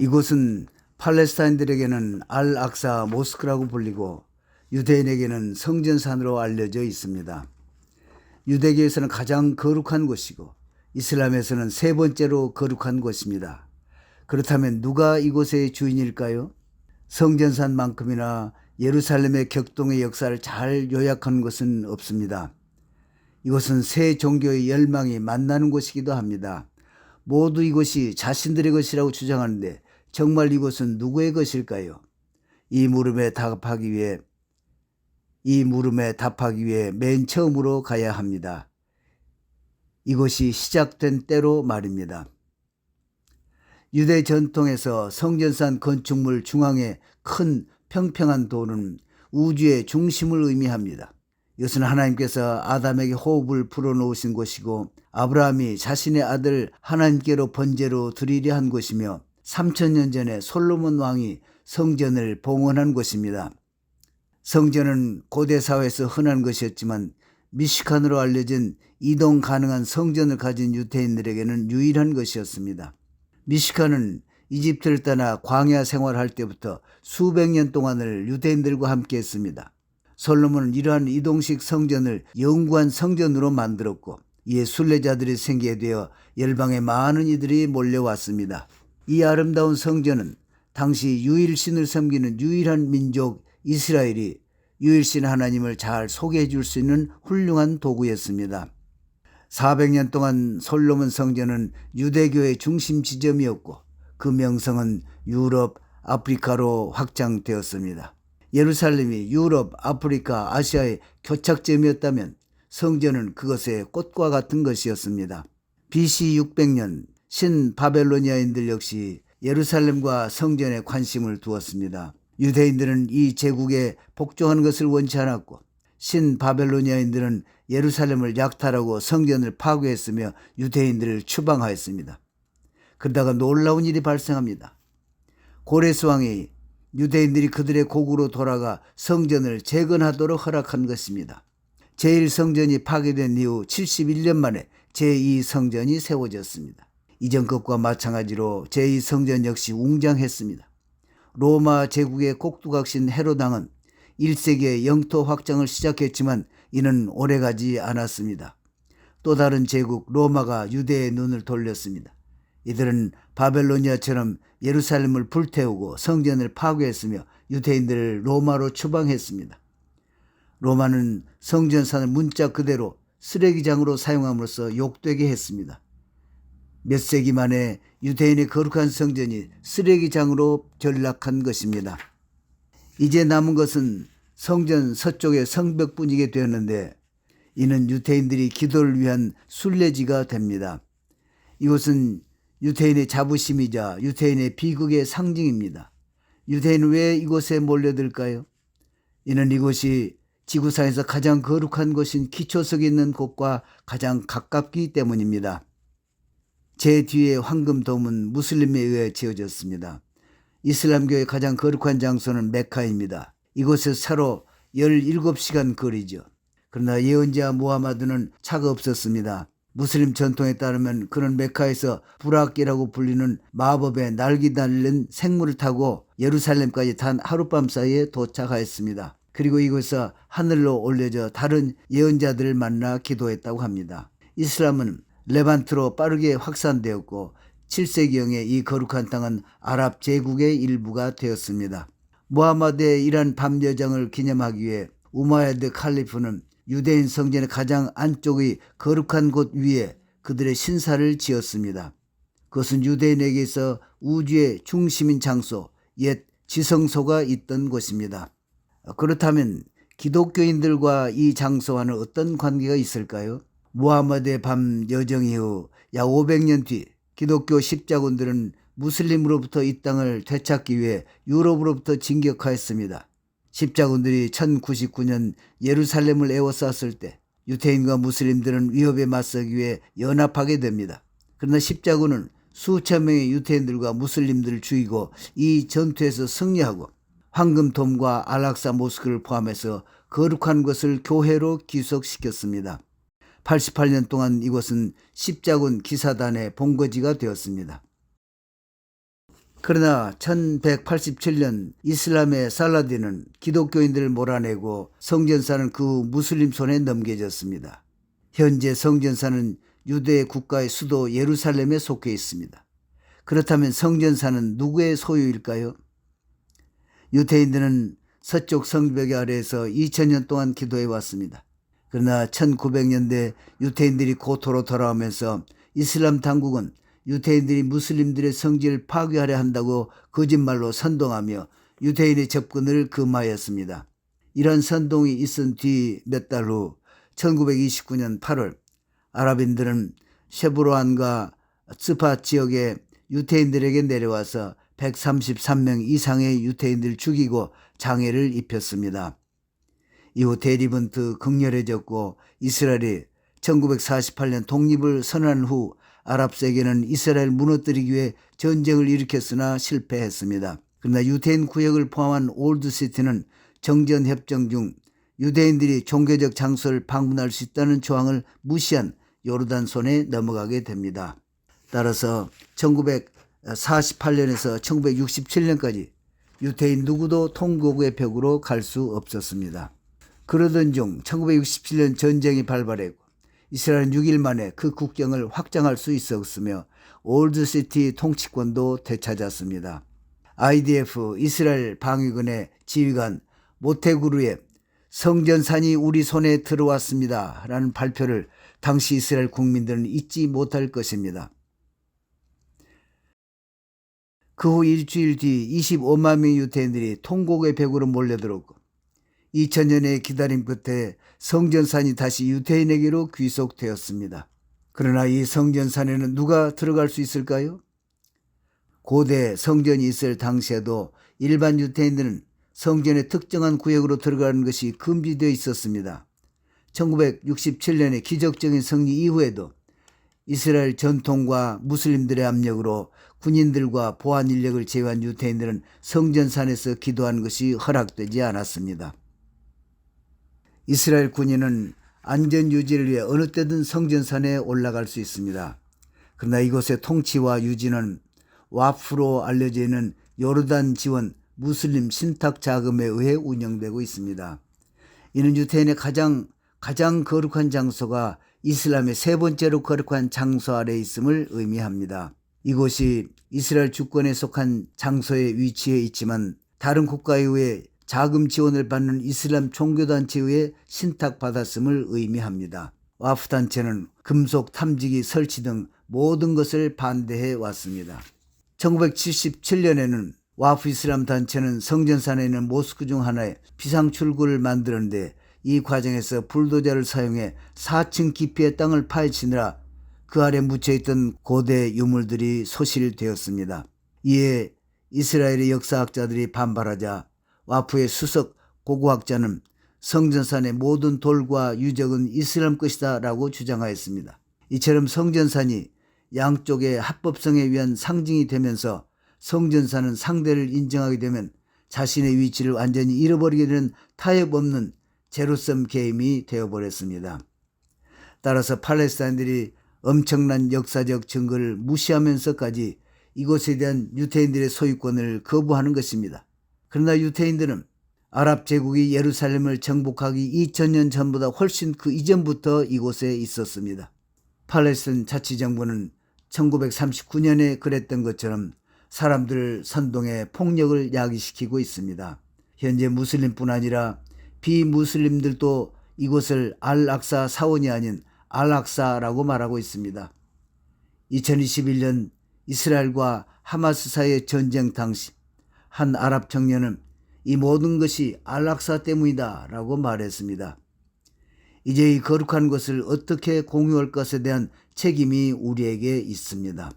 이곳은 팔레스타인들에게는 알 악사 모스크라고 불리고 유대인에게는 성전산으로 알려져 있습니다. 유대교에서는 가장 거룩한 곳이고 이슬람에서는 세 번째로 거룩한 곳입니다. 그렇다면 누가 이곳의 주인일까요? 성전산만큼이나 예루살렘의 격동의 역사를 잘 요약한 것은 없습니다. 이곳은 세 종교의 열망이 만나는 곳이기도 합니다. 모두 이곳이 자신들의 것이라고 주장하는데 정말 이곳은 누구의 것일까요? 이 물음에 답하기 위해 이 물음에 답하기 위해 맨 처음으로 가야 합니다. 이곳이 시작된 때로 말입니다. 유대 전통에서 성전산 건축물 중앙에 큰 평평한 돌은 우주의 중심을 의미합니다. 이것은 하나님께서 아담에게 호흡을 불어넣으신 곳이고 아브라함이 자신의 아들 하나님께로 번제로 드리려 한 곳이며 3천년 전에 솔로몬 왕이 성전을 봉헌한 곳입니다. 성전은 고대 사회에서 흔한 것이었지만 미시칸으로 알려진 이동 가능한 성전을 가진 유태인들에게는 유일한 것이었습니다. 미시칸은 이집트를 떠나 광야 생활할 때부터 수백 년 동안을 유대인들과 함께 했습니다. 솔로몬은 이러한 이동식 성전을 영구한 성전으로 만들었고 이에 순례자들이 생기게 되어 열방의 많은 이들이 몰려왔습니다. 이 아름다운 성전은 당시 유일신을 섬기는 유일한 민족 이스라엘이 유일신 하나님을 잘 소개해 줄 수 있는 훌륭한 도구였습니다. 400년 동안 솔로몬 성전은 유대교의 중심 지점이었고 그 명성은 유럽, 아프리카로 확장되었습니다. 예루살렘이 유럽, 아프리카, 아시아의 교착점이었다면 성전은 그것의 꽃과 같은 것이었습니다. BC 600년 신 바벨로니아인들 역시 예루살렘과 성전에 관심을 두었습니다. 유대인들은 이 제국에 복종하는 것을 원치 않았고 신 바벨로니아인들은 예루살렘을 약탈하고 성전을 파괴했으며 유대인들을 추방하였습니다. 그러다가 놀라운 일이 발생합니다. 고레스 왕이 유대인들이 그들의 고국으로 돌아가 성전을 재건하도록 허락한 것입니다. 제1성전이 파괴된 이후 71년 만에 제2성전이 세워졌습니다. 이전 것과 마찬가지로 제2성전 역시 웅장했습니다. 로마 제국의 꼭두각신 헤로당은 1세기에 영토 확장을 시작했지만 이는 오래가지 않았습니다. 또 다른 제국 로마가 유대의 눈을 돌렸습니다. 이들은 바벨로니아처럼 예루살렘을 불태우고 성전을 파괴했으며 유대인들을 로마로 추방했습니다. 로마는 성전산을 문자 그대로 쓰레기장으로 사용함으로써 욕되게 했습니다. 몇 세기 만에 유대인의 거룩한 성전이 쓰레기장으로 전락한 것입니다. 이제 남은 것은 성전 서쪽의 성벽뿐이게 되었는데 이는 유대인들이 기도를 위한 순례지가 됩니다. 이곳은 유대인의 자부심이자 유대인의 비극의 상징입니다. 유대인은 왜 이곳에 몰려들까요? 이는 이곳이 지구상에서 가장 거룩한 곳인 기초석이 있는 곳과 가장 가깝기 때문입니다. 제 뒤에 황금돔은 무슬림에 의해 지어졌습니다. 이슬람교의 가장 거룩한 장소는 메카입니다. 이곳에서 차로 17시간 거리죠. 그러나 예언자 무하마드는 차가 없었습니다. 무슬림 전통에 따르면 그는 메카에서 부라기라고 불리는 마법의 날개 달린 생물을 타고 예루살렘까지 단 하룻밤 사이에 도착하였습니다. 그리고 이곳에서 하늘로 올려져 다른 예언자들을 만나 기도했다고 합니다. 이슬람은 레반트로 빠르게 확산되었고 7세기경에 이 거룩한 땅은 아랍 제국의 일부가 되었습니다. 무하마드의 이러한 밤여정을 기념하기 위해 우마야드 칼리프는 유대인 성전의 가장 안쪽의 거룩한 곳 위에 그들의 신사를 지었습니다. 그것은 유대인에게서 우주의 중심인 장소, 옛 지성소가 있던 곳입니다. 그렇다면 기독교인들과 이 장소와는 어떤 관계가 있을까요? 무하마드의 밤 여정 이후 약 500년 뒤 기독교 십자군들은 무슬림으로부터 이 땅을 되찾기 위해 유럽으로부터 진격하였습니다. 십자군들이 1099년 예루살렘을 에워쌌을 때 유태인과 무슬림들은 위협에 맞서기 위해 연합하게 됩니다. 그러나 십자군은 수천 명의 유태인들과 무슬림들을 죽이고 이 전투에서 승리하고 황금돔과 알락사 모스크를 포함해서 거룩한 것을 교회로 귀속시켰습니다. 88년 동안 이곳은 십자군 기사단의 본거지가 되었습니다. 그러나 1187년 이슬람의 살라딘은 기독교인들을 몰아내고 성전사는 그 무슬림 손에 넘겨졌습니다. 현재 성전사는 유대 국가의 수도 예루살렘에 속해 있습니다. 그렇다면 성전사는 누구의 소유일까요? 유대인들은 서쪽 성벽의 아래에서 2000년 동안 기도해 왔습니다. 그러나 1900년대 유대인들이 고토로 돌아오면서 이슬람 당국은 유대인들이 무슬림들의 성지를 파괴하려 한다고 거짓말로 선동하며 유대인의 접근을 금하였습니다. 이런 선동이 있은 뒤 몇 달 후 1929년 8월 아랍인들은 쉐브로안과 스파 지역의 유태인들에게 내려와서 133명 이상의 유태인들을 죽이고 장애를 입혔습니다. 이후 대립은 더 극렬해졌고 이스라엘이 1948년 독립을 선언한 후 아랍 세계는 이스라엘 무너뜨리기 위해 전쟁을 일으켰으나 실패했습니다. 그러나 유대인 구역을 포함한 올드시티는 정전 협정 중 유대인들이 종교적 장소를 방문할 수 있다는 조항을 무시한 요르단 손에 넘어가게 됩니다. 따라서 1948년에서 1967년까지 유태인 누구도 통곡의 벽으로 갈 수 없었습니다. 그러던 중 1967년 전쟁이 발발했고 이스라엘은 6일 만에 그 국경을 확장할 수 있었으며 올드시티 통치권도 되찾았습니다. IDF 이스라엘 방위군의 지휘관 모테구르의 성전산이 우리 손에 들어왔습니다. 라는 발표를 당시 이스라엘 국민들은 잊지 못할 것입니다. 그 후 일주일 뒤 25만 명의 유태인들이 통곡의 벽으로 몰려들었고 2000년의 기다림 끝에 성전산이 다시 유태인에게로 귀속되었습니다. 그러나 이 성전산에는 누가 들어갈 수 있을까요? 고대 성전이 있을 당시에도 일반 유태인들은 성전의 특정한 구역으로 들어가는 것이 금지되어 있었습니다. 1967년의 기적적인 승리 이후에도 이스라엘 전통과 무슬림들의 압력으로 군인들과 보안 인력을 제외한 유태인들은 성전산에서 기도하는 것이 허락되지 않았습니다. 이스라엘 군인은 안전 유지를 위해 어느 때든 성전산에 올라갈 수 있습니다. 그러나 이곳의 통치와 유지는 와프로 알려져 있는 요르단 지원 무슬림 신탁 자금에 의해 운영되고 있습니다. 이는 유태인의 가장 가장 거룩한 장소가 이슬람의 세 번째로 거룩한 장소 아래 있음을 의미합니다. 이곳이 이스라엘 주권에 속한 장소에 위치해 있지만 다른 국가에 의해 자금 지원을 받는 이슬람 종교단체에 의해 신탁받았음을 의미합니다. 와프 단체는 금속 탐지기 설치 등 모든 것을 반대해 왔습니다. 1977년에는 와프 이슬람 단체는 성전산에 있는 모스크 중 하나의 비상 출구를 만드는데 이 과정에서 불도저를 사용해 4층 깊이의 땅을 파헤치느라 그 아래 묻혀있던 고대 유물들이 소실되었습니다. 이에 이스라엘의 역사학자들이 반발하자 와프의 수석 고고학자는 성전산의 모든 돌과 유적은 이슬람 것이다 라고 주장하였습니다. 이처럼 성전산이 양쪽의 합법성에 위한 상징이 되면서 성전산은 상대를 인정하게 되면 자신의 위치를 완전히 잃어버리게 되는 타협 없는 제로섬 게임이 되어버렸습니다. 따라서 팔레스타인들이 엄청난 역사적 증거를 무시하면서까지 이곳에 대한 유태인들의 소유권을 거부하는 것입니다. 그러나 유태인들은 아랍 제국이 예루살렘을 정복하기 2000년 전보다 훨씬 그 이전부터 이곳에 있었습니다. 팔레스틴 자치정부는 1939년에 그랬던 것처럼 사람들을 선동해 폭력을 야기시키고 있습니다. 현재 무슬림뿐 아니라 비무슬림들도 이곳을 알악사 사원이 아닌 알악사라고 말하고 있습니다. 2021년 이스라엘과 하마스 사이의 전쟁 당시 한 아랍 청년은 이 모든 것이 알락사 때문이다 라고 말했습니다. 이제 이 거룩한 것을 어떻게 공유할 것에 대한 책임이 우리에게 있습니다.